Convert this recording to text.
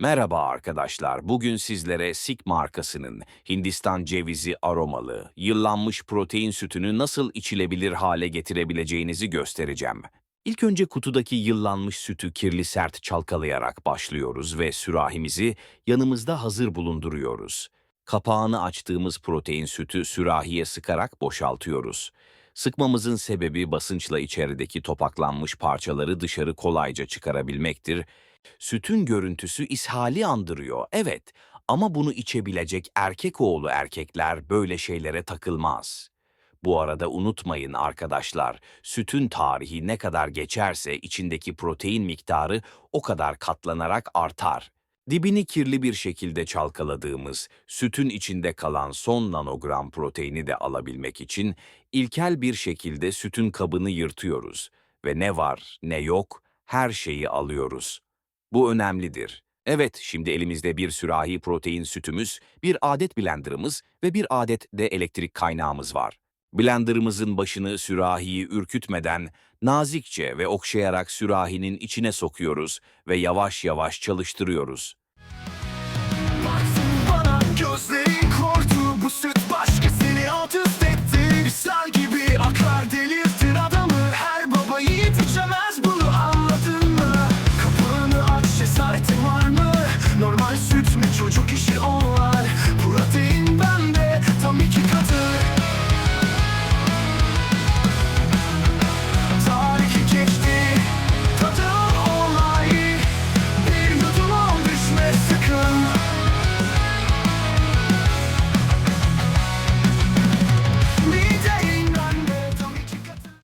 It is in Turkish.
Merhaba arkadaşlar. Bugün sizlere Sik markasının Hindistan cevizi aromalı, yıllanmış protein sütünü nasıl içilebilir hale getirebileceğinizi göstereceğim. İlk önce kutudaki yıllanmış sütü kirli sert çalkalayarak başlıyoruz ve sürahimizi yanımızda hazır bulunduruyoruz. Kapağını açtığımız protein sütü sürahiye sıkarak boşaltıyoruz. Sıkmamızın sebebi basınçla içerideki topaklanmış parçaları dışarı kolayca çıkarabilmektir Sütün görüntüsü ishali andırıyor, evet. Ama bunu içebilecek erkek oğlu erkekler böyle şeylere takılmaz. Bu arada unutmayın arkadaşlar, sütün tarihi ne kadar geçerse içindeki protein miktarı o kadar katlanarak artar. Dibini kirli bir şekilde çalkaladığımız, sütün içinde kalan son nanogram proteini de alabilmek için ilkel bir şekilde sütün kabını yırtıyoruz ve ne var ne yok her şeyi alıyoruz. Bu önemlidir. Evet, şimdi elimizde bir sürahi protein sütümüz, bir adet blenderımız ve bir adet de elektrik kaynağımız var. Blenderımızın başını sürahiyi ürkütmeden nazikçe ve okşayarak sürahinin içine sokuyoruz ve yavaş yavaş çalıştırıyoruz.